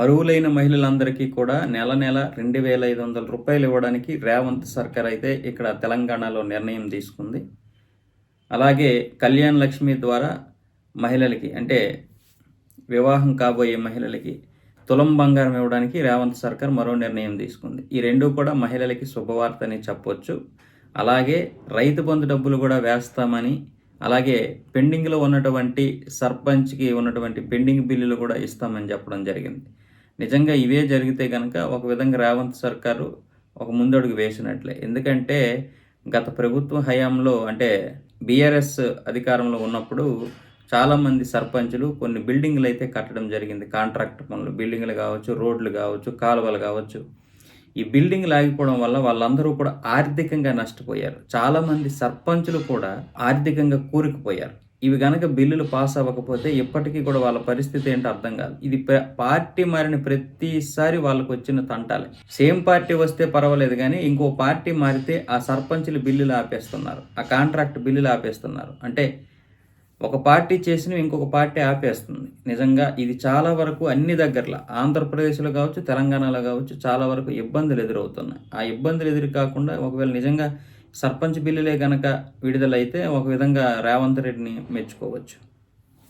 అర్హులైన మహిళలందరికీ కూడా నెల నెల రెండు వేల ఐదు వందల రూపాయలు ఇవ్వడానికి రేవంత్ సర్కార్ అయితే ఇక్కడ తెలంగాణలో నిర్ణయం తీసుకుంది. అలాగే కళ్యాణ్ లక్ష్మి ద్వారా మహిళలకి అంటే వివాహం కాబోయే మహిళలకి తులం బంగారం ఇవ్వడానికి రేవంత్ సర్కార్ మరో నిర్ణయం తీసుకుంది. ఈ రెండు కూడా మహిళలకి శుభవార్త అని చెప్పొచ్చు. అలాగే రైతు బంధు డబ్బులు కూడా వేస్తామని అలాగే పెండింగ్లో ఉన్నటువంటి సర్పంచ్కి ఉన్నటువంటి పెండింగ్ బిల్లులు కూడా ఇస్తామని చెప్పడం జరిగింది. నిజంగా ఇవే జరిగితే కనుక ఒక విధంగా రేవంత్ సర్కారు ఒక ముందడుగు వేసినట్లే. ఎందుకంటే గత ప్రభుత్వ హయాంలో అంటే బీఆర్ఎస్ అధికారంలో ఉన్నప్పుడు చాలామంది సర్పంచులు కొన్ని బిల్డింగ్లు అయితే కట్టడం జరిగింది. కాంట్రాక్ట్ పనులు బిల్డింగ్లు కావచ్చు రోడ్లు కావచ్చు కాలువలు కావచ్చు. ఈ బిల్డింగ్లు ఆగిపోవడం వల్ల వాళ్ళందరూ కూడా ఆర్థికంగా నష్టపోయారు. చాలామంది సర్పంచులు కూడా ఆర్థికంగా కూరుకుపోయారు. ఇవి కనుక బిల్లులు పాస్ అవ్వకపోతే ఇప్పటికీ కూడా వాళ్ళ పరిస్థితి ఏంటో అర్థం కాదు. ఇది పార్టీ మారిన ప్రతిసారి వాళ్ళకు వచ్చిన తంటాలే. సేమ్ పార్టీ వస్తే పర్వాలేదు కానీ ఇంకో పార్టీ మారితే ఆ సర్పంచులు బిల్లులు ఆపేస్తున్నారు. ఆ కాంట్రాక్ట్ బిల్లులు ఆపేస్తున్నారు. అంటే ఒక పార్టీ చేసిన ఇంకొక పార్టీ ఆపేస్తుంది. నిజంగా ఇది చాలా వరకు అన్ని దగ్గరలో ఆంధ్రప్రదేశ్లో కావచ్చు తెలంగాణలో కావచ్చు చాలా వరకు ఇబ్బందులు ఎదురవుతున్నాయి. ఆ ఇబ్బందులు ఎదురు కాకుండా ఒకవేళ నిజంగా సర్పంచ్ బిల్లులే గనక విడుదలైతే ఒక విధంగా రేవంత్ రెడ్డిని మెచ్చుకోవచ్చు.